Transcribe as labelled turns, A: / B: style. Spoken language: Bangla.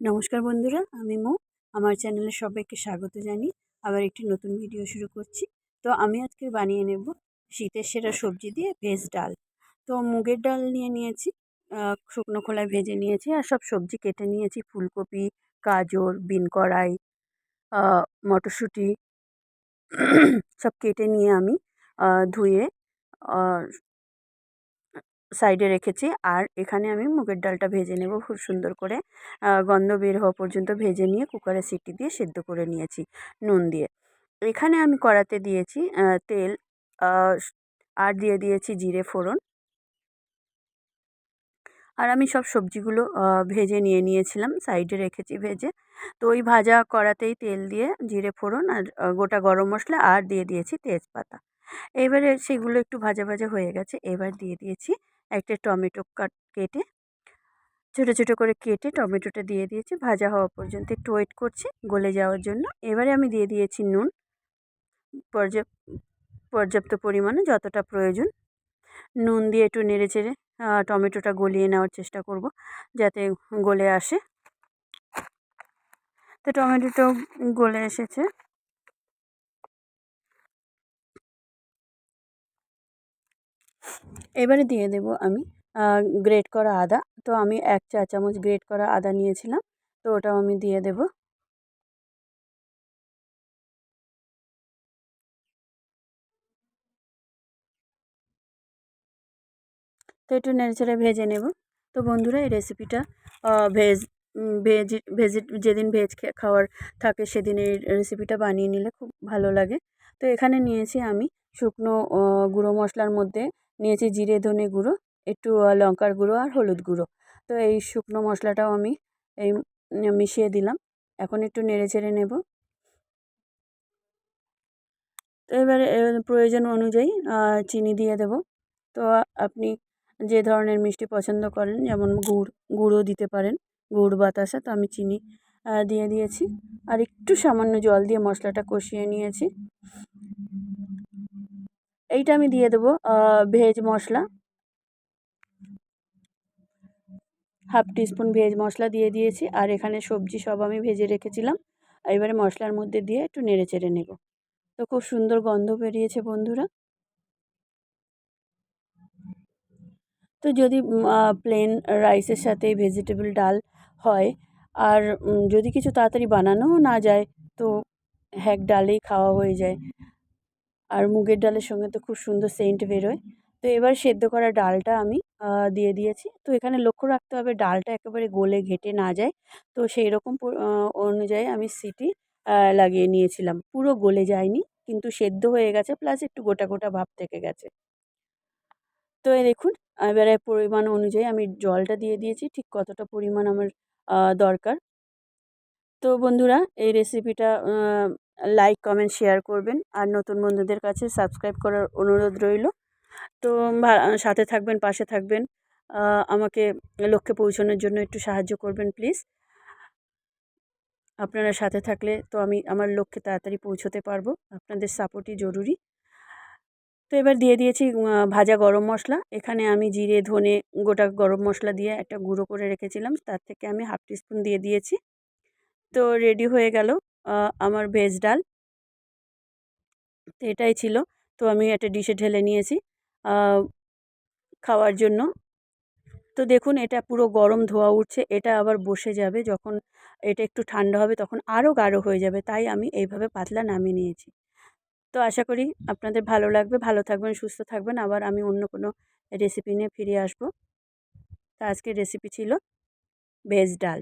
A: নমস্কার বন্ধুরা, আমি মো। আমার চ্যানেলে সবাইকে স্বাগত জানি আবার একটি নতুন ভিডিও শুরু করছি। তো আমি আজকে বানিয়ে নেব শীতের সেরা সবজি দিয়ে ভেজ ডাল। তো মুগের ডাল নিয়ে নিয়েছি শুকনো খোলায় ভেজে নিয়েছি আর সব সবজি কেটে নিয়েছি। ফুলকপি, গাজর, বিন কড়াই মটরশুঁটি, সব কেটে নিয়ে আমি ধুয়ে সাইডে রেখেছি। আর এখানে আমি মুগের ডালটা ভেজে নেব খুব সুন্দর করে। গন্ধ বের হওয়া পর্যন্ত ভেজে নিয়ে কুকারে সিটি দিয়ে সেদ্ধ করে নিয়েছি নুন দিয়ে। এখানে আমি কড়াতে দিয়েছি তেল আর দিয়ে দিয়েছি জিরে, ফোড়ন। আর আমি সব সবজিগুলো ভেজে নিয়ে নিয়েছিলাম, সাইডে রেখেছি ভেজে। তো ওই ভাজা কড়াতেই তেল দিয়ে জিরে, ফোড়ন আর গোটা গরম মশলা আর দিয়ে দিয়েছি তেজপাতা। এবারে সেগুলো একটু ভাজা ভাজা হয়ে গেছে, এবার দিয়ে দিয়েছি একটা টমেটো কাট কেটে, ছোটো ছোটো করে কেটে টমেটোটা দিয়ে দিয়েছি। ভাজা হওয়া পর্যন্ত একটু ওয়েট করছি গলে যাওয়ার জন্য। এবারে আমি দিয়ে দিয়েছি নুন। পর্যাপ্ত পর্যাপ্ত পরিমাণে যতটা প্রয়োজন। নুন দিয়ে একটু নেড়ে চেড়ে টমেটোটা গলিয়ে নেওয়ার চেষ্টা করব যাতে গলে আসে। তো টমেটোটাও গলে এসেছে। এবারে দিয়ে দেব আমি গ্রেট করা আদা। তো আমি এক চা চামচ গ্রেট করা আদা নিয়েছিলাম, তো ওটাও আমি দিয়ে দেব। তো একটু নেড়েচেড়ে ভেজে নেব। তো বন্ধুরা, এই রেসিপিটা ভেজ ভেজ ভেজ, যেদিন ভেজ খাওয়ার থাকে সেদিন এই রেসিপিটা বানিয়ে নিলে খুব ভালো লাগে। তো এখানে নিয়েছি আমি শুকনো গুঁড়ো মশলার মধ্যে নিয়েছি জিরে, ধনে গুঁড়ো, একটু লঙ্কার গুঁড়ো আর হলুদ গুঁড়ো। তো এই শুকনো মশলাটাও আমি এই মিশিয়ে দিলাম। এখন একটু নেড়ে চেড়ে নেব। তো এবারে প্রয়োজন অনুযায়ী চিনি দিয়ে দেব। তো আপনি যে ধরনের মিষ্টি পছন্দ করেন, যেমন গুড় গুঁড়ও দিতে পারেন, গুড় বাতাসা, তো আমি চিনি দিয়ে দিয়েছি। আর একটু সামান্য জল দিয়ে মশলাটা কষিয়ে নিয়েছি। এইটা আমি দিয়ে দেবো veg masala. Half teaspoon veg masala দিয়ে দিয়েছি, আর এখানে সবজি সব আমি ভেজে রেখেছিলাম। এবারে মশলার মধ্যে দিয়ে একটু নেড়ে চেড়ে নেব। তো খুব সুন্দর গন্ধ বেরিয়েছে বন্ধুরা। তো যদি প্লেন রাইসের সাথে ভেজিটেবল ডাল হয়, আর যদি কিছু তাড়াতাড়ি বানানোও না যায়, তো হ্যাক ডালেই খাওয়া হয়ে যায়। আর মুগের ডালের সঙ্গে তো খুব সুন্দর সেন্ট বেরোয়। তো এবার সেদ্ধ করা ডালটা আমি দিয়ে দিয়েছি। তো এখানে লক্ষ্য রাখতে হবে ডালটা একেবারে গলে ঘেটে না যায়। তো সেই রকম অনুযায়ী আমি সিটি লাগিয়ে নিয়েছিলাম। পুরো গলে যায়নি, কিন্তু সেদ্ধ হয়ে গেছে প্লাস একটু গোটা গোটা ভাব থেকে গেছে। তো এই দেখুন, এবারে পরিমাণ অনুযায়ী আমি জলটা দিয়ে দিয়েছি, ঠিক কতটা পরিমাণ আমার দরকার। তো বন্ধুরা, এই রেসিপিটা লাইক কমেন্ট শেয়ার করবেন। আর নতুন বন্ধুদের কাছে সাবস্ক্রাইব করার অনুরোধ রইল। তো সাথে থাকবেন, পাশে থাকবেন। আমাকে লক্ষ্যে পৌঁছানোর জন্য একটু সাহায্য করবেন প্লিজ আপনারা সাথে থাকলে তো আমি আমার লক্ষ্যে তাড়াতাড়ি পৌঁছতে পারব। আপনাদের সাপোর্টই জরুরি। তো এবার দিয়ে দিয়েছি ভাজা গরম মশলা। এখানে আমি জিরে, ধনে, গোটা গরম মশলা দিয়ে একটা গুঁড়ো করে রেখেছিলাম। তার থেকে আমি হাফ টিস্পুন দিয়ে দিয়েছি। তো রেডি হয়ে গেল আমার ভেজ ডাল। তো এটাই ছিল। তো আমি একটা ডিশে ঢেলে নিয়েছি খাওয়ার জন্য। তো দেখুন, এটা পুরো গরম ধোয়া উঠছে, এটা আবার বসে যাবে, যখন এটা একটু ঠান্ডা হবে তখন আরও গাঢ় হয়ে যাবে, তাই আমি এইভাবে পাতলা নামিয়ে নিয়েছি। তো আশা করি আপনাদের ভালো লাগবে, ভালো থাকবেন, সুস্থ থাকবেন, আবার আমি অন্য কোনো রেসিপি নিয়ে ফিরে আসব। তো আজকের রেসিপি ছিল ভেজ ডাল।